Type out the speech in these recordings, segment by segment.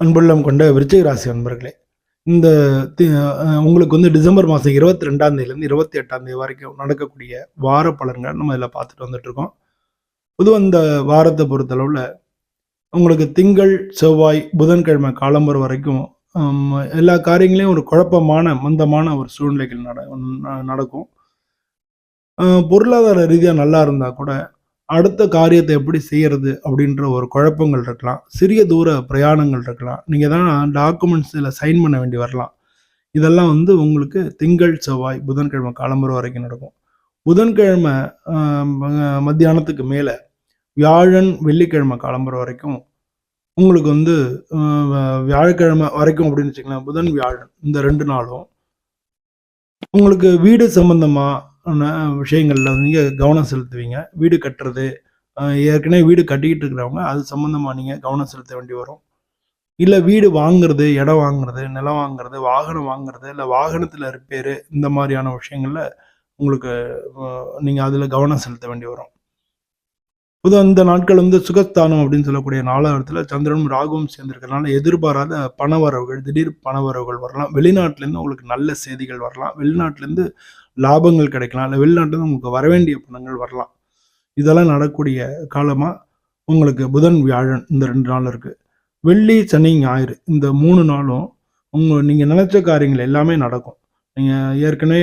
அன்புள்ளம் கொண்ட விருச்சிக ராசி அன்பர்களே இந்த தி- உங்களுக்கு வந்து டிசம்பர் மாதம் இருபத்தி ரெண்டாம் தேதியிலேருந்து இருபத்தி எட்டாம் தேதி வரைக்கும் நடக்கக்கூடிய வார பலன்கள் நம்ம இதில் பார்த்துட்டு வந்துட்ருக்கோம் பொதுவாக இந்த வாரத்தை பொறுத்தளவில் உங்களுக்கு திங்கள் செவ்வாய் புதன்கிழமை காலம்பர் வரைக்கும் எல்லா காரியங்களையும் ஒரு குழப்பமான மந்தமான ஒரு சூழ்நிலைகள் நட ந- நடக்கும். பொருளாதார ரீதியாக நல்லா இருந்தால் கூட அடுத்த காரியத்தை எப்படி செய்யறது அப்படின்ற ஒரு குழப்பங்கள் இருக்கலாம். சிறிய தூர பிரயாணங்கள் இருக்கலாம். நீங்கள் தான் டாக்குமெண்ட்ஸில் சைன் பண்ண வேண்டி வரலாம். இதெல்லாம் வந்து உங்களுக்கு திங்கள் செவ்வாய் புதன்கிழமை காலம்புற வரைக்கும் நடக்கும். புதன்கிழமை மத்தியானத்துக்கு மேலே வியாழன் வெள்ளிக்கிழமை காலம்புற வரைக்கும் உங்களுக்கு வந்து வியாழக்கிழமை வரைக்கும் அப்படின்னு வச்சுக்கலாம் புதன் வியாழன் இந்த ரெண்டு நாளும். உங்களுக்கு வீடு சம்பந்தமாக விஷயங்களில் நீங்கள் கவனம் செலுத்துவீங்க. வீடு கட்டுறது ஏற்கனவே வீடு கட்டிக்கிட்டு இருக்கிறவங்க அது சம்மந்தமாக நீங்கள் கவனம் செலுத்த வேண்டி வரும். இல்லை வீடு வாங்குறது இடம் வாங்குறது நிலம் வாங்குறது வாகனம் வாங்குறது இல்லை வாகனத்தில் ரிப்பேரு இந்த மாதிரியான விஷயங்களில் உங்களுக்கு நீங்கள் அதில் கவனம் செலுத்த வேண்டி வரும். பொதுவாக அந்த நாட்கள் வந்து சுகஸ்தானம் அப்படின்னு சொல்லக்கூடிய நாலாயிரத்துல சந்திரனும் ராகுவும் சேர்ந்திருக்கிறதுனால எதிர்பாராத பணவரவுகள் திடீர் பணவரவுகள் வரலாம். வெளிநாட்டிலேருந்து உங்களுக்கு நல்ல செய்திகள் வரலாம். வெளிநாட்டிலேருந்து லாபங்கள் கிடைக்கலாம். இல்லை வெளிநாட்டிலேருந்து உங்களுக்கு வரவேண்டிய பணங்கள் வரலாம். இதெல்லாம் நடக்கூடிய காலமாக உங்களுக்கு புதன் வியாழன் இந்த ரெண்டு நாள் இருக்குது வெள்ளி சனி ஞாயிறு இந்த மூணு நாளும் உங்கள் நீங்கள் நினச்ச காரியங்கள் எல்லாமே நடக்கும். நீங்கள் ஏற்கனவே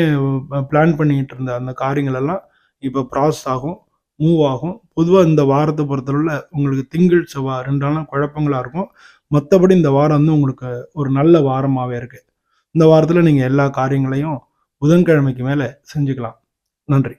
பிளான் பண்ணிக்கிட்டு இருந்த அந்த காரியங்கள் எல்லாம் இப்போ ப்ராசஸ் ஆகும். மூவ் ஆகும். பொதுவாக இந்த வாரத்தை பொறுத்தளவில் உங்களுக்கு திங்கள் செவ்வாய் ரெண்டு நாளும் குழப்பங்களாக இருக்கும். மற்றபடி இந்த வாரம் வந்து உங்களுக்கு ஒரு நல்ல வாரமாகவே இருக்குது இந்த வாரத்தில் நீங்கள் எல்லா காரியங்களையும் புதன்கிழமைக்கு மேலே செஞ்சுக்கலாம். நன்றி.